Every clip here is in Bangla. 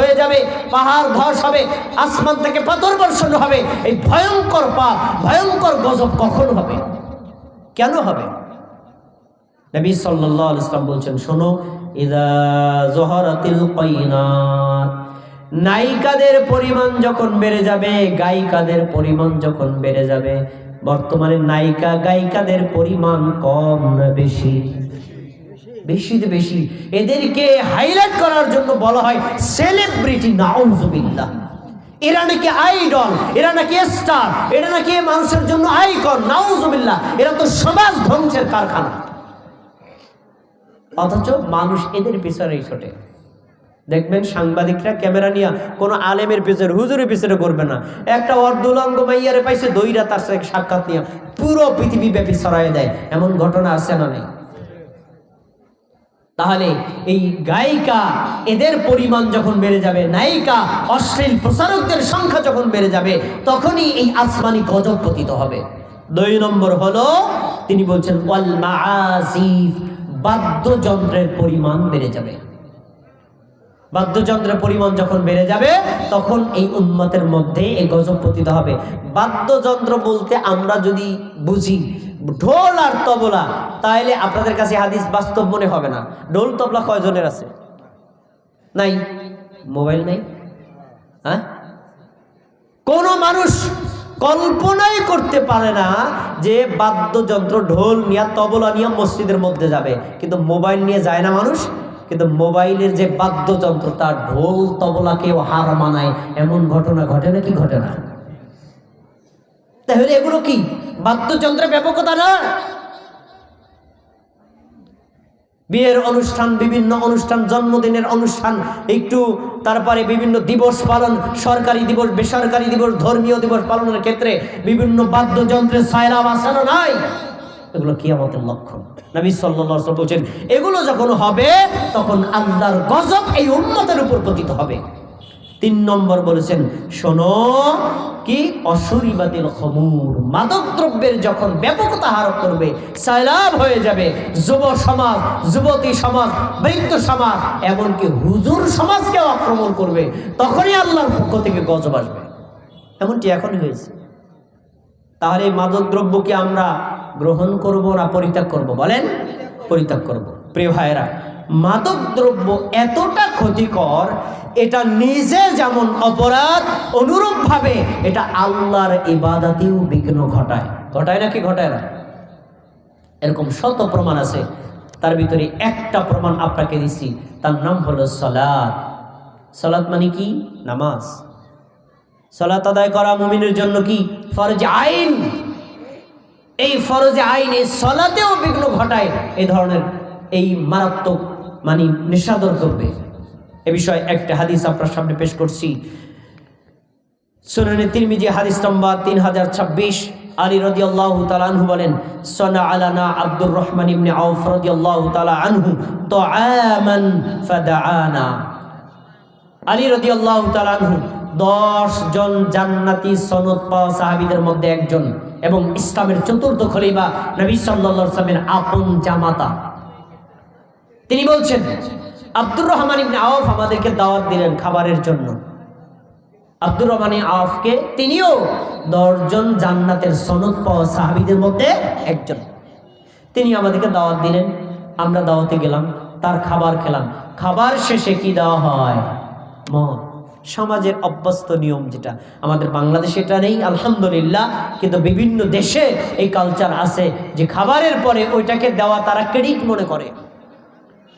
হয়ে যাবে, পাহাড়, ধস হবে, আসমান থেকে পাথর বর্ষণ হবে, এই ভয়ঙ্কর পাপ, ভয়ঙ্কর গজব কখন হবে? কেন হবে? নবী আলাইহি ইসলাম বলছেন, শোনো, ইদা জহরাতিল কয়নাত, নায়িকাদের পরিমাণ যখন বেড়ে যাবে, গায়িকাদের পরিমাণ যখন বেড়ে যাবে, বর্তমানে নায়িকা গায়িকাদের পরিমাণ কম না বেশি? বেশিতে বেশি। এদেরকে হাইলাইট করার জন্য বলা হয় সেলিব্রিটি নাউজুবিল্লাহ। এরা নাকি আইডল এরা নাকি স্টার এরা নাকি মানুষের জন্য আইকন নাউজুবিল্লাহ। এরা তো সমাজ ধ্বংসের কারখানা। অথচ মানুষ এদের পিছনেই ছোটে। দেখবেন সাংবাদিকরা ক্যামেরা নিয়ে কোনো আলেমের পিছনে, হুজুরের পিছনে করবে না। একটা অর্ধুলঙ্গ মাইয়ারে পাইছে দইরা তার সাক্ষাৎ নিয়ে পুরো পৃথিবী ব্যাপী ছড়াই দেয়। এমন ঘটনা আছে না নেই? তাহলে এই গায়িকা এদের পরিমাণ যখন বেড়ে যাবে, নায়িকা, অশ্লীল প্রচারকদের সংখ্যা যখন বেড়ে যাবে, তখনই এই আসমানি গজব পতিত হবে। দুই নম্বর হলো, তিনি বলছেন, ওয়াল মাআসিফ বাদ্যযন্ত্রের পরিমাণ বেড়ে যাবে। বাদ্যযন্ত্রের পরিমাণ যখন বেড়ে যাবে, তখন এই উন্মতের মধ্যে এই গজব পতিত হবে। বাদ্যযন্ত্র বলতে আমরা যদি বুঝি ঢোল আর তবলা, তাইলে আপনাদের কাছে হাদিস বাস্তব মনে হবে না। ঢোল, তবলা কয়জনের আছে? নাই? মোবাইল নাই? হ্যাঁ? কোন মানুষ কল্পনাই করতে পারে না যে বাদ্যযন্ত্র, ঢোল নিয়ে, তবলা নিয়ে মসজিদের মধ্যে যাবে। কিন্তু মোবাইল নিয়ে যায় না মানুষ। কিন্তু মোবাইলের যে বাদ্যযন্ত্র, তার ঢোল তবলাকেও হার মানায়। এমন ঘটনা ঘটে না কি ঘটে না? তাহলে এগুলো কি? বাদ্যযন্ত্রের ব্যাপকতা না? বিয়ের অনুষ্ঠান, বিভিন্ন অনুষ্ঠান, জন্মদিনের অনুষ্ঠান, একটু তারপরে বিভিন্ন দিবস পালন, সরকারি দিবস, বেসরকারি দিবস, ধর্মীয় দিবস পালনের ক্ষেত্রে বিভিন্ন বাদ্যযন্ত্রের সায়রা আসানো নাই? এগুলো কি আমাদের লক্ষ্য নবী ওয়াসাল্লাম বলছেন, এগুলো যখন হবে, তখন আল্লাহর গজব এই উম্মতের উপর পতিত হবে। তিন নম্বর বলেছেন, শোনো, কি অসুরিবাদিল খমুর। মাদক দ্রব্যের যখন ব্যাপকতা হারপ করবে সাইলাভ হয়ে যাবে। যুব সমাজ, যুবতী সমাজ, বৃদ্ধ সমাজ, এমনকি হুজুর সমাজকেও আক্রমণ করবে। তখনই আল্লাহর পক্ষ থেকে গজব আসবে। এমনটি এখনই হয়েছে। তাহলে এই মাদক দ্রব্যকে আমরা গ্রহণ করব না পরিত্যাগ করব? বলেন, পরিত্যাগ করব। প্রিয় ভাইয়েরা মাদক দ্রব্য এতটা ক্ষতিকর, এটা নিজে যেমন অপরাধ, অনুরূপভাবে এটা আল্লাহর ইবাদাতেও বিঘ্ন ঘটায়। ঘটায় নাকি ঘটায় না? এরকম শত প্রমাণ আছে। তার ভিতরে একটা প্রমাণ আপনাকে দিচ্ছি। তার নাম হলো সলাদ সলাদ মানে কি? নামাজ। সলাত আদায় করা মুমিনের জন্য কি? ফরজ আইন। এই ফরজে আইন এই সলাতেও বিঘ্ন ঘটায়। এই ধরনের এই মারাত্মক মানে নিঃসাদর করবে। এ বিষয়ে একটা হাদিস আপনার সামনে পেশ করছি। সুনানে তিরমিজি হাদিস নম্বর তিন হাজার ছাব্বিশ। আলী রদি আল্লাহ আনহু বলেন সনা আলানা আব্দুর রহমান ইবনে আউফ রদি আল্লাহ তালা আনহু তো আমান ফাদাআনা। আলী রদি আল্লাহ আনহু দশ জন জান্নাতি সনদ পাওয়া সাহাবিদের মধ্যে একজন এবং ইসলামের চতুর্থ খলিফা নবী আলাইহি ওয়াসাল্লামের আপন জামাতা। তিনি বলছেন, আব্দুর রহমান ইবনে আউফ আমাদেরকে দাওয়াত দিলেন খাবারের জন্য। আব্দুর রহমান আউফকে তিনিও দশজন জান্নাতের সনদ পাওয়া সাহাবিদের মধ্যে একজন। তিনি আমাদেরকে দাওয়াত দিলেন, আমরা দাওয়াতে গেলাম, তার খাবার খেলাম। খাবার শেষে কি দেওয়া হয়? মদ। সমাজের অভ্যস্ত নিয়ম যেটা। আমাদের বাংলাদেশে এটা নেই, আলহামদুলিল্লাহ, কিন্তু বিভিন্ন দেশে এই কালচার আছে যে খাবারের পরে ওইটাকে দেওয়া তারা ক্রেডিট মনে করে।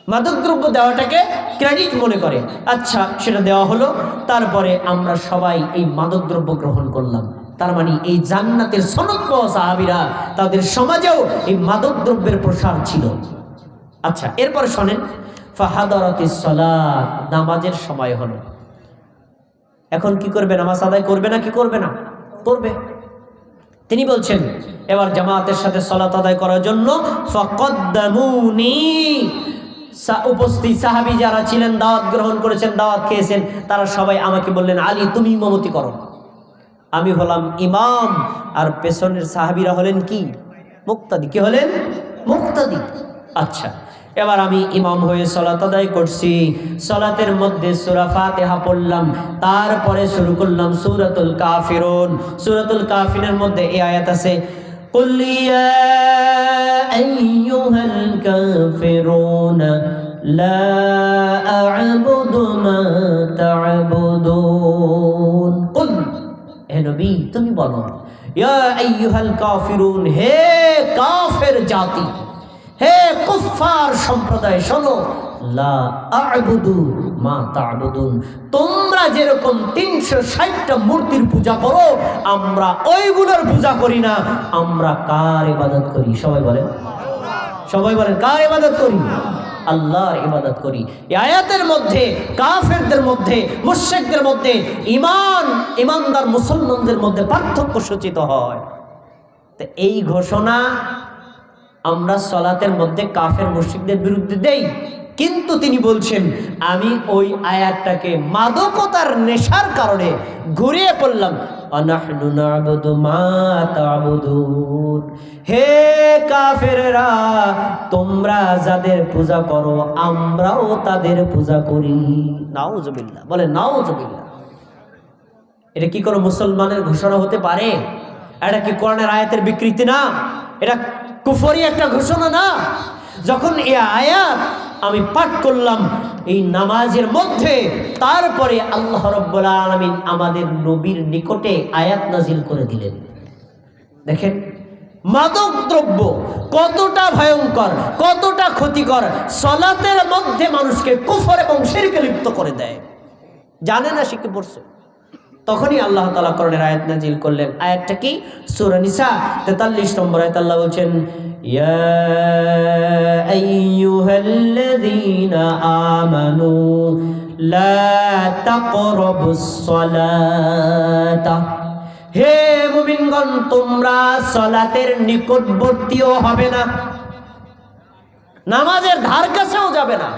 মাদকদ্রব্য দেওয়াটাকে ক্রেডিট মনে করে। আচ্ছা সেটা দেওয়া হলো, তারপরে আমরা সবাই এই মাদকদ্রব্য গ্রহণ করলাম। তার মানে এই জান্নাতের সনদ সাহাবিরা তাদের সমাজেও এই মাদকদ্রব্যের প্রসার ছিল। আচ্ছা এরপরে শোনেন ফাহাদরতি নামাজের সময় হলো। এখন কি করবে? নামাজ আদায় করবে না কি করবে না? করবে। তিনি বলছেন, এবার জামাতের সাথে সলাত আদায় করার জন্য ফকদ্দামুনি উপস্থিত সাহাবি যারা ছিলেন, দাওয়াত গ্রহণ করেছেন, দাওয়াত খেয়েছেন, তারা সবাই আমাকে বললেন, আলী, তুমি ইমামতি করো। আমি হলাম ইমাম। আর পেছনের সাহাবিরা হলেন কি? মুক্তাদি। কি হলেন? মুক্তাদি। আচ্ছা এবার আমি ইমাম হয়ে সলাত আদায় করছি। সলাতের মধ্যে সুরা ফাতেহা পড়লাম। তারপরে শুরু করলাম সূরাতুল কাফিরুন। সূরাতুল কাফিরের মধ্যে এই আয়াত আছে قل يا أيها الكافرون لا أعبد ما تعبدون قل হে নবী তুমি বলো ইয়া আইয়ুহাল কাফিরুন হে কাফের জাতি হে কুফফার সম্প্রদায় শোনো তোমরা যেরকম তিনশো ষাটটা মূর্তির পূজা করো, আমরা ওইগুলোর পূজা করি না। আমরা কার ইবাদত করি? সবাই বলেন। সবাই বলেন, কার ইবাদত করি? আল্লাহর ইবাদত করি। আয়াতের মধ্যে, কাফেরদের মধ্যে, মুশরিকদের মধ্যে ইমান ইমানদার মুসলমানদের মধ্যে পার্থক্য সূচিত হয়। তো এই ঘোষণা আমরা সলাতের মধ্যে কাফের মুশরিকদের বিরুদ্ধে দেই। কিন্তু তিনি বলছেন, আমি ওই আয়াতটাকে মাদকতার নেশার কারণে ঘুরিয়ে পড়লাম। হে কাফেররা, তোমরা যাদের পূজা করো, আমরাও তাদের পূজা করি। নাউজুবিল্লাহ। বলে, নাউজুবিল্লাহ। এটা কি কোনো মুসলমানের ঘোষণা হতে পারে? এটা কি কোরআনের আয়াতের বিকৃতি না? এটা কুফরি একটা ঘোষণা না? যখন এ আয়াত আমি পাঠ করলাম এই নামাজের মধ্যে। তারপরে আল্লাহ রব্বুল আলমিন আমাদের নবীর নিকটে আয়াত নাজিল করে দিলেন। দেখেন মাদক দ্রব্য কতটা ভয়ঙ্কর, কতটা ক্ষতিকর, সলাতের মধ্যে মানুষকে কুফর এবং শিরকে লিপ্ত করে দেয়। জানে না শিখে পড়ছে। তখনই আল্লাহ তালা করণের আয়াত নাজিল করলেন। আয়াতটা কি? সুরা নিসা তেতাল্লিশ নম্বর আয়াত আল্লাহ বলছেন ইয়া আইয়ুহাল্লাযীনা আমানু লা তাকরাবুস সালাতা হে মুমিনগণ, তোমরা সলাতের নিকটবর্তীও হবে না, নামাজের ধার কাছেও যাবে না।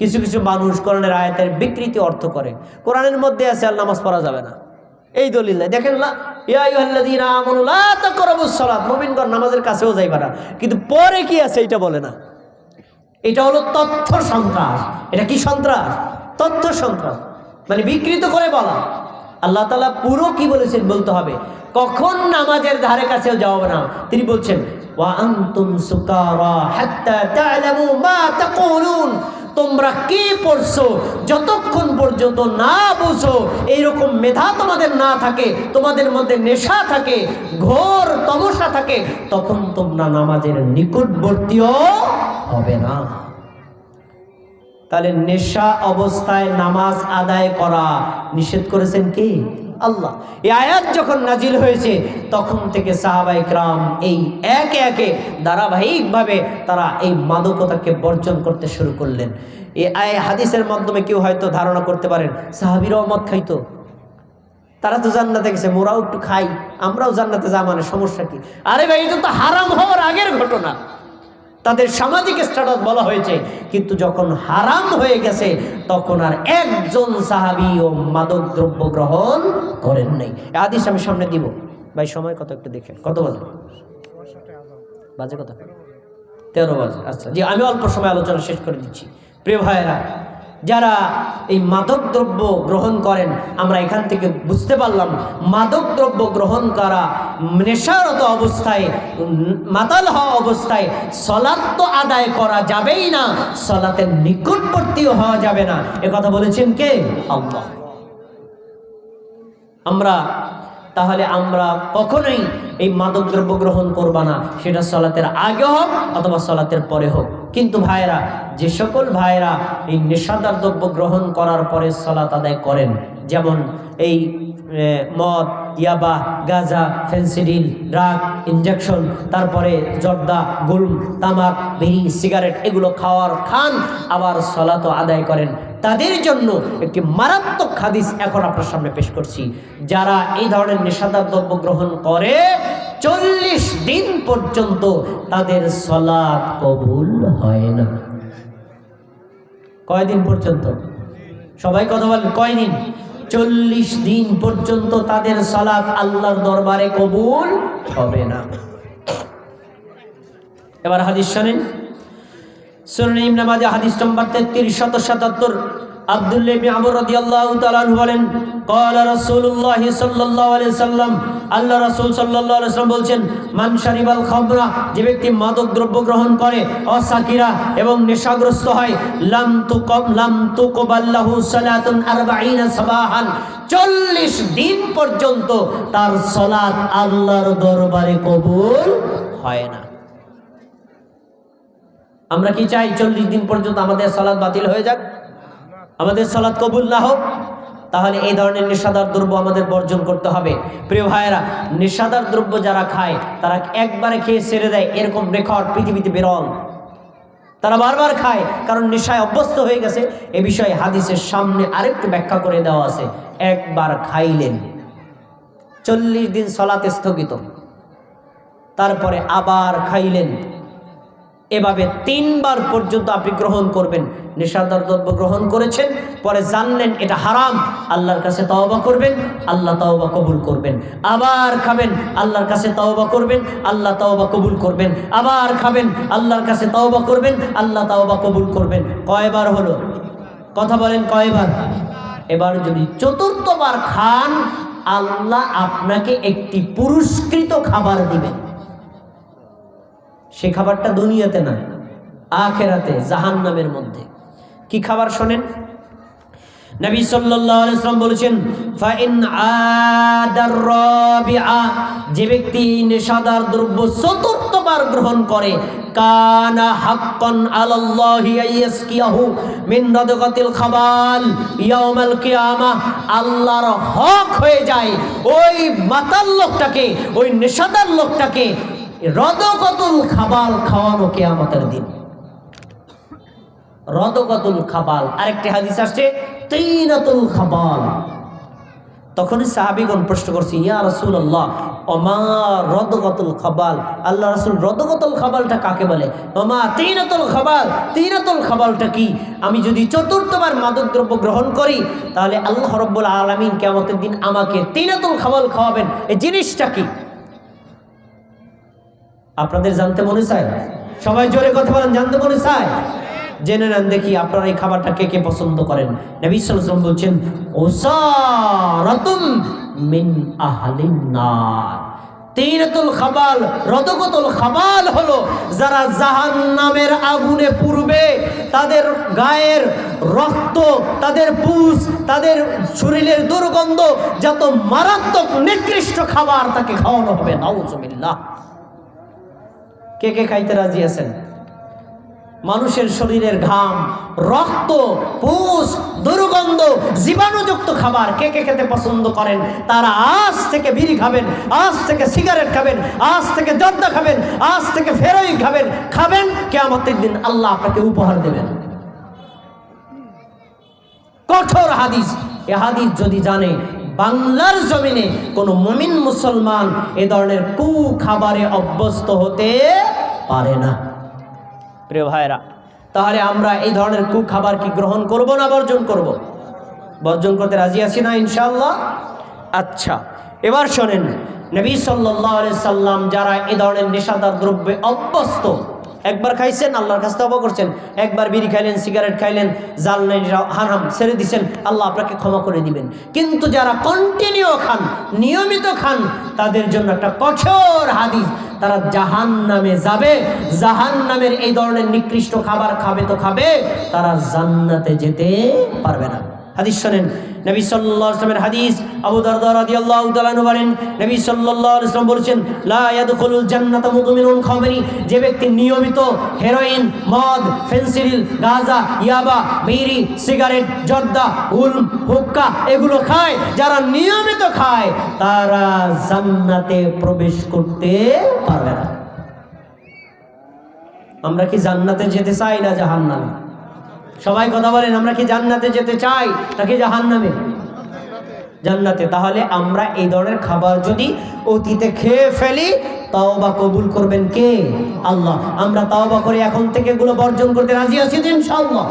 কিছু কিছু মানুষ কোরআনের আয়াতের বিকৃতি অর্থ করে। কোরআনের মধ্যে আছে আর নামাজ পড়া যাবে না। এই দলিল নাই। দেখেন মুমিনগণ নামাজের কাছেও যাইবা না, কিন্তু পরে কি আছে এটা বলে না। এটা হলো তথ্য সন্ত্রাস। এটা কি সন্ত্রাস? তথ্য সন্ত্রাস। মানে বিকৃত করে বলা। আল্লাহ তালা পুরো কি বলেছেন বলতে হবে? কখন নামাজের ধারে কাছেও যাওয়া না। তিনি বলছেন তোমরা কি পড়ছো? যতক্ষণ পর্যন্ত না বুঝো, এইরকম মেধা তোমাদের না থাকে, তোমাদের মধ্যে নেশা থাকে, ঘোর তমসা থাকে, তখন তোমরা নামাজের নিকটবর্তীও হবে না। তাহলে নেশা অবস্থায় নামাজ আদায় করা নিষেধ করেছেন কি? আল্লাহ। এই আয়াত যখন নাজিল হয়েছে, তখন থেকে সাহাবাই ক্রাম এই একে একে ধারাবাহিকভাবে তারা এই মাদকতাকে বর্জন করতে শুরু করলেন। এই আয় হাদিসের মাধ্যমে কেউ হয়তো ধারণা করতে পারেন, সাহাবিরাও মদ খাইতো। তারা তো জান্নাতে গেছে, মোরাও একটু খাই, আমরাও জান্নাতে যা মানে সমস্যা কি? আরে ভাই, এটা তো হারাম হওয়ার আগের ঘটনা। তাদের সামাজিক স্ট্যাটাস বলা হয়েছে। কিন্তু যখন হারাম হয়ে গেছে, তখন আর একজন সাহাবি ও মাদক দ্রব্য গ্রহণ করেন নাই। আদিস আমি সামনে দিব। ভাই, সময় কত একটু দেখেন। কত বাজে? বাজে কথা তেরো বাজে। আচ্ছা জি, আমি অল্প সময় আলোচনা শেষ করে দিচ্ছি। প্রিয় ভাইয়েরা যারা এই মাদক দ্রব্য গ্রহণ করেন, আমরা এখান থেকে বুঝতে পারলাম মাদক দ্রব্য গ্রহণ করা নেশারত অবস্থায়, মাতাল হওয়া অবস্থায় সলাৎ তো আদায় করা যাবেই না, সলাতের নিকটবর্তীও হওয়া যাবে না। এ কথা বলেছেন কে? আল্লাহ। আমরা তাহলে আমরা কখনোই এই মাদক দ্রব্য গ্রহণ করবা না। সেটা সলাতের আগে হোক অথবা সলাতের পরে হোক। কিন্তু ভাইরা যে সকল ভাইরা এই নেশাদার দ্রব্য গ্রহণ করার পরে সলাত আদায় করেন, যেমন এই মদ, ইয়াবা, গাজা, ফেন্সিডিল, ড্রাগ ইঞ্জেকশন তারপরে জর্দা, গুলম, তামাক, বিড়ি, সিগারেট, এগুলো খাওয়ার খান, আবার সলাত আদায় করেন। তাদের জন্য একটি মারাত্মক হাদিস এখন আপনার সামনে পেশ করছি। যারা এই ধরনের নেশাদার দ্রব্য গ্রহণ করে, চল্লিশ দিন পর্যন্ত তাদের সলাৎ কবুল হয় না। কয়দিন পর্যন্ত? সবাই কথা বলেন, কয়দিন? চল্লিশ দিন পর্যন্ত তাদের সলাৎ আল্লাহর দরবারে কবুল হবে না। এবার হাদিস শোনেন। সুরনিম নামাজে হাদিস নম্বর তেত্রিশ, শত সাতাত্তর। আব্দুল্লাহ ইবনে আমর আল্লাহ তাআলা বলেন, ক্বালা রাসূলুল্লাহ সাল্লাল্লাহু আলাইহি সাল্লাম। আল্লাহ রাসূল সাল্লাল্লাহু আলাইহি সাল্লাম বলছেন, মান শারিবাল খামরা, যে ব্যক্তি মাদক দ্রব্য গ্রহণ করে, অসাকিরা এবং নেশাগ্রস্ত হয়, লাম তুকম লাম তুকবাল্লাহু সালাতুন 40 সাবাহান। 40 দিন পর্যন্ত তার সালাত আল্লাহর দরবারে কবুল হয় না। আমরা কি চাই চল্লিশ দিন পর্যন্ত আমাদের সলাদ বাতিল হয়ে যাক? আমাদের সলাদ কবুল না হোক, তাহলে এই ধরনের নেশাদার দ্রব্য আমাদের বর্জন করতে হবে। প্রিয় ভাইয়েরা নেশাদার দ্রব্য যারা খায়, তারা একবারে খেয়ে ছেড়ে দেয়, এরকম রেকর্ড পৃথিবীতে বিরল। তারা বারবার খায়, কারণ নেশায় অভ্যস্ত হয়ে গেছে। এ বিষয়ে হাদিসের সামনে আরেকটু ব্যাখ্যা করে দেওয়া আছে। একবার খাইলেন, চল্লিশ দিন সলাতে স্থগিত। তারপরে আবার খাইলেন এভাবে তিনবার পর্যন্ত আপনি গ্রহণ করবেন। নেশাদার দ্রব্য গ্রহণ করেছেন, পরে জানলেন এটা হারাম, আল্লাহর কাছে তওবা করবেন, আল্লাহ তওবা কবুল করবেন। আবার খাবেন, আল্লাহর কাছে তওবা করবেন, আল্লাহ তওবা কবুল করবেন। আবার খাবেন, আল্লাহর কাছে তওবা করবেন, আল্লাহ তওবা কবুল করবেন। কয়বার হলো? কথা বলেন কয়বার? এবার যদি চতুর্থবার খান, আল্লাহ আপনাকে একটি পুরস্কৃত খাবার দিবেন। সে খাবারটা দুনিয়াতে না আখেরাতে জাহান নামের মধ্যে। কি খাবার শোনেন? নবী ওয়াসাল্লাম বলেছেন যে ব্যক্তি নেশাদার দ্রব্য চতুর্থবার গ্রহণ করে, কানা আল্লাহর হক হয়ে যায়। ওই মাতাল লোকটাকে, ওই নেশাদার লোকটাকে রদকতুল খাবাল খাওয়ানো কেয়ামতের দিন। রদকতুল খাবাল, আরেকটি হাদিস আসছে, তিনাতুল খাবাল। তখনই সাহাবিগণ প্রশ্ন করছে, ইয়া রসুল আল্লাহ অমা রদগতুল খাবাল? আল্লাহ রসুল রদগতুল খাবালটা কাকে বলে? অমা তিনাতুল খাবাল, তিনাতুল খাবালটা কি? আমি যদি চতুর্থবার মাদকদ্রব্য গ্রহণ করি, তাহলে আল্লাহ রব্বুল আলমিন কেমতের দিন আমাকে তিনাতুল খাবাল খাওয়াবেন। এই জিনিসটা কি? আপনাদের জানতে মনে চায়? সবাই জোরে কথা বলেন, জানতে মনে চায়? জেনে নেন দেখি আপনারা এই খাবারটা কে কে পছন্দ করেন। নবী বলছেন, ওসারাতুম মিন আহলিন তিনাতুল খাবাল রদকতুল খাবাল হলো যারা জাহান্নামের আগুনে পুড়বে, তাদের গায়ের রক্ত, তাদের পুষ তাদের শরীরের দুর্গন্ধ, যত মারাত্মক নিকৃষ্ট খাবার তাকে খাওয়ানো হবে, নাউজুবিল্লাহ। কে কে খাইতে রাজি আছেন? মানুষের শরীরের ঘাম, রক্ত, পুষ, দুর্গন্ধ, জীবাণুযুক্ত খাবার কে কে খেতে পছন্দ করেন? তারা আজ থেকে বিড়ি খাবেন, আজ থেকে সিগারেট খাবেন, আজ থেকে জর্দা খাবেন, আজ থেকে ফেরোই খাবেন। খাবেন, কেয়ামতের দিন আল্লাহ আপনাকে উপহার দেবেন। কঠোর হাদিস। এ হাদিস যদি জানে বাংলার জমিনে কোনো মমিন মুসলমান এ ধরনের কু খাবারে অভ্যস্ত হতে পারে না। প্রিয় ভাইরা তাহলে আমরা এই ধরনের কু খাবার কি গ্রহণ করব না বর্জন করব? বর্জন করতে রাজি আছি না ইনশাল্লাহ আচ্ছা এবার শোনেন, নবী সাল্লাহ সাল্লাম যারা এ ধরনের নেশাদার দ্রব্যে অভ্যস্ত একবার খাইছেন, আল্লাহর কাছে তবা করছেন, একবার বিড়ি খাইলেন, সিগারেট খাইলেন, জাল হারাম, ছেড়ে দিছেন, আল্লাহ আপনাকে ক্ষমা করে দিবেন। কিন্তু যারা কন্টিনিউ খান, নিয়মিত খান, তাদের জন্য একটা কঠোর হাদিস, তারা জাহান নামে যাবে জাহান নামের এই ধরনের নিকৃষ্ট খাবার খাবে তো খাবে, তারা জান্নাতে যেতে পারবে না। হাদিস শোনেন। নবী সাল্লাল্লাহু আলাইহি ওয়াসাল্লামের হাদিস আবু দারদা রাদিয়াল্লাহু তাআলা আনহু বলেন, নবী সাল্লাল্লাহু আলাইহি ওয়াসাল্লাম বলেছেন, লা ইয়াদখুলুল জান্নাতা মুদমিনুন খামরি যে ব্যক্তি নিয়মিত হেরোইন, মদ, ফেন্সিডিল, গাঁজা, ইয়াবা, বিড়ি, সিগারেট, জর্দা হুল হুক্কা এগুলো খায়। যারা নিয়মিত খায়, তারা জান্নাতে প্রবেশ করতে পারবে না। আমরা কি জান্নাতে যেতে চাই না জাহান্নামে? সবাই কথা বলেন, আমরা কি জান্নাতে যেতে চাই নাকি জাহান্নামে? জান্নাতে। তাহলে আমরা এই ধরনের খাবার যদি অতীতে খেয়ে ফেলি তাও বা কবুল করবেন কে? আল্লাহ। আমরা তাও বা করে এখন থেকে এগুলো বর্জন করতে রাজি আছি ইনশাআল্লাহ।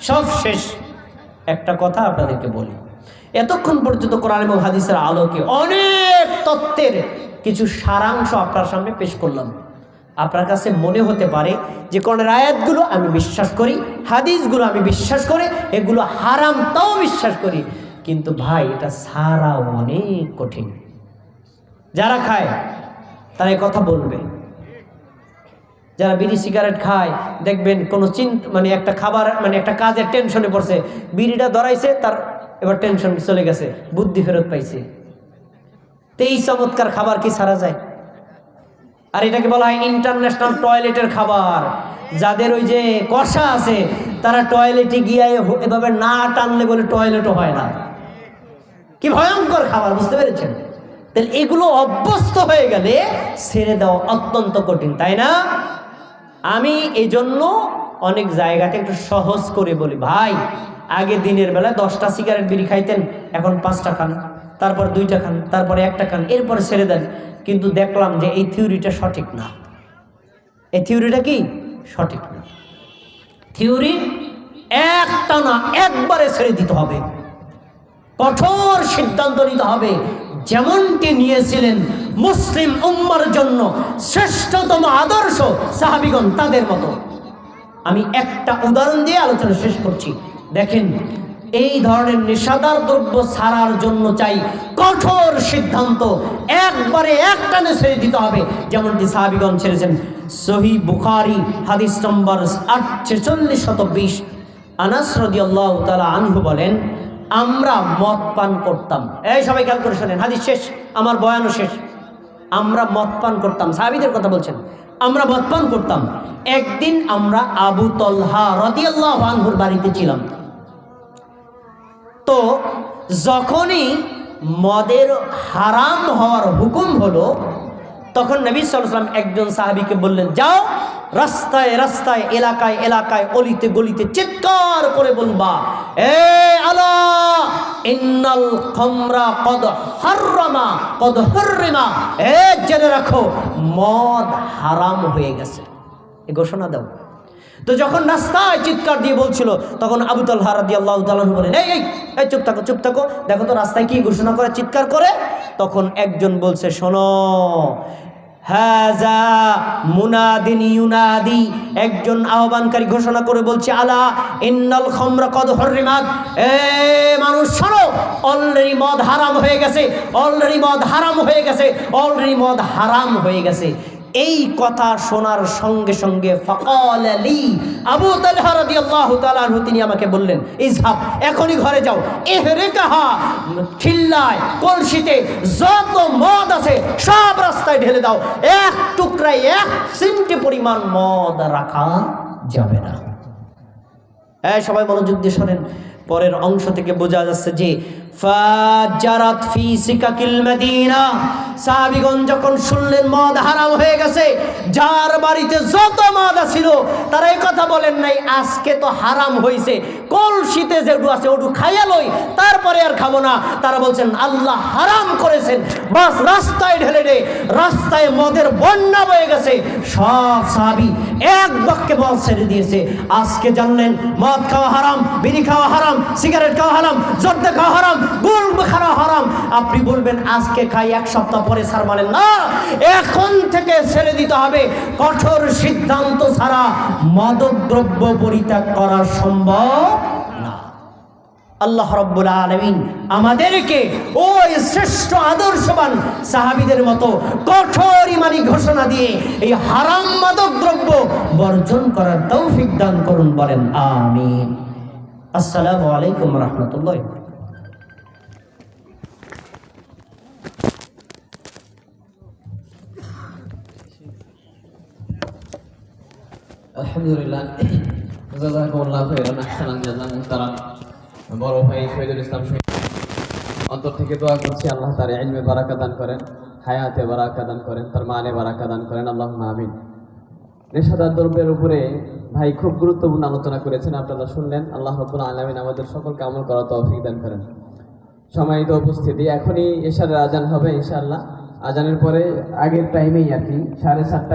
সব শেষ। একটা কথা আপনাদেরকে বলি। এতক্ষণ পর্যন্ত কোরআন এবং হাদিসের আলোকে অনেক তত্ত্বের কিছু সারাংশ আপনার সামনে পেশ করলাম। আপনার কাছে মনে হতে পারে যে কোন আয়াতগুলো আমি বিশ্বাস করি, হাদিসগুলো আমি বিশ্বাস করি, এগুলো হারাম তাও বিশ্বাস করি। কিন্তু ভাই, এটা সারা অনেক কঠিন। যারা খায়, তারা কথা বলবে। যারা বিড়ি, সিগারেট খায়, দেখবেন কোনো চিন্তা মানে একটা খাবার মানে একটা কাজের টেনশনে পড়ছে। বিড়িটা ধরাইছে, তার এবার টেনশন চলে গেছে, বুদ্ধি ফেরত পাইছে। তেই চমৎকার খাবার কি সারা যায়? আর এটাকে বলা হয় ইন্টারন্যাশনাল টয়লেটের খাবার। যাদের ওই যে কষা আছে, তারা টয়লেটে গিয়ে এভাবে না টানলে বলে টয়লেটও হয় না। কি ভয়ঙ্কর খাবার, বুঝতে পেরেছেন? তাহলে এগুলো অভ্যস্ত হয়ে গেলে ছেড়ে দেওয়া অত্যন্ত কঠিন, তাই না? আমি এই জন্য অনেক জায়গাতে একটু সহজ করে বলি, ভাই আগে দিনের বেলা দশটা সিগারেট বিড়ি খাইতেন, এখন পাঁচটা খান। তারপর দুইটা খান, তারপরে একটা খান, এরপরে ছেড়ে দেন। কিন্তু দেখলাম যে এই থিওরিটা সঠিক না। এই থিওরিটা কি? সঠিক না। থিওরি একটা না, একবারে ছেড়ে দিতে হবে। কঠোর সিদ্ধান্ত নিতে হবে। যেমনটি নিয়েছিলেন মুসলিম উম্মার জন্য শ্রেষ্ঠতম আদর্শ সাহাবিগণ তাদের মতো। আমি একটা উদাহরণ দিয়ে আলোচনা শেষ করছি। দেখেন এই ধরনের নেশাদার দ্রব্য ছাড়ার জন্য চাই। কঠোর সিদ্ধান্ত। একবারে একটানে ছেড়ে দিতে হবে। যেমনটি সাহাবিগণ ছেড়েছেন। সহি বুখারি, হাদিস নম্বর আট ছেচল্লিশ শত বিশ। আনাস রদিয়াল্লাহ তালা আনহু বলেন, আমরা মদ পান করতাম। এই সবাই খেয়াল করে শোনেন, হাদিস শেষ, আমার বয়ানও শেষ। আমরা মদ পান করতাম। সাহাবিদের কথা বলছেন, আমরা মদ পান করতাম। একদিন আমরা আবু তলহা রদিয়াল্লাহ আনহুর বাড়িতে ছিলাম। তো যখনই মদের হারাম হওয়ার হুকুম হলো, তখন নবী সাল্লাম একজন সাহাবিকে বললেন, যাও, রাস্তায় রাস্তায়, এলাকায় এলাকায়, অলিতে গলিতে চিৎকার করে বলবা, এ আলা খমরা জেনে রাখো, মদ হারাম হয়ে গেছে। এ ঘোষণা দাও তো যখন রাস্তায় চিৎকার দিয়ে বলছিল, তখন আবু তাল্লাহ রাদি আল্লাহ তালু বলেন, এই এই এই, চুপ থাকো চুপ থাকো। দেখো তো রাস্তায় কি ঘোষণা করে, চিৎকার করে? তখন একজন বলছে, শোনো হাজা মুনাদিন ইউনাদি। একজন আহ্বানকারী ঘোষণা করে বলছে, আলা ইন্নাল খমরা কদ হরিমাদ এ মানুষ, শোনো, অলরেডি মদ হারাম হয়ে গেছে, অলরেডি মদ হারাম হয়ে গেছে, অলরেডি মদ হারাম হয়ে গেছে। এই কথা শোনার সঙ্গে সঙ্গে ফকাল আলী আবু আনহু, তিনি আমাকে বললেন ইসহাব এখনই ঘরে যাও। এহরে কাহা ঠিল্লায় কলসিতে যত মদ আছে সব রাস্তায় ঢেলে দাও। এক টুকরায় এক সিমটি পরিমাণ মদ রাখা যাবে না। হ্যাঁ সবাই মনোযোগ দিয়ে শোনেন। পরের অংশ থেকে বোঝা যাচ্ছে যে, ফাজারাত ফি সিকাকিল মদিনা সাহাবীগণ যখন শুনলেন মদ হারাম হয়ে গেছে, যার বাড়িতে যত মদ ছিল তারা এই কথা বলেন নাই, আজকে তো হারাম হয়েছে কলসিতে যেটু আছে ওটু খাইয়া লই, তারপরে আর খাব না। তারা বলছেন, আল্লাহ হারাম করেছেন। বাস রাস্তায় ঢেলে দে, রাস্তায় মদের বন্যা বয়ে গেছে। সব সাহাবি এক বাক্যে মদ ছেড়ে দিয়েছে। আজকে জানলেন, মদ খাওয়া হারাম, বিড়ি খাওয়া হারাম, সিগারেট খাওয়া হারাম, জর্দা খাওয়া হারাম গুল খাওয়া হারাম। আপনি বলবেন, আজকে খাই এক সপ্তাহ পরে সার মানেন না। এখন থেকে ছেড়ে দিতে হবে কঠোর সিদ্ধান্ত ছাড়া মাদকদ্রব্য পরিত্যাগ করা সম্ভব আল্লাহ রব্বুল আলমিন আমাদেরকে ওই শ্রেষ্ঠ আদর্শবান সাহাবিদের মতো কঠোর ইমানি ঘোষণা দিয়ে এই হারাম মাদক দ্রব্য বর্জন করার তৌফিক দান করুন বলেন, আমিন। আসসালামু আলাইকুম রহমতুল্লাহ। আলহামদুলিল্লাহ। জাযাকুমুল্লাহ খাইরান, আহসানান জাযান মুহতারাম বড় ভাই শহীদুল ইসলাম অন্তর থেকে দোয়া করছি, আল্লাহ তার ইলমে বারাকা দান করেন, হায়াতে বারাকা দান করেন, তার মানে বারাকা দান করেন আল্লাহ আমিন। নেশাদার দ্রব্যের উপরে ভাই খুব গুরুত্বপূর্ণ আলোচনা করেছেন, আপনারা শুনলেন। আল্লাহ রব্বুল আলামিন আমাদের সকলকে আমল করার তৌফিক দান করেন। সম্মানিত উপস্থিতি, এখনই এশারের আজান হবে ইনশাআল্লাহ। আজানের পরে আগের টাইমেই আর কি, সাড়ে সাতটা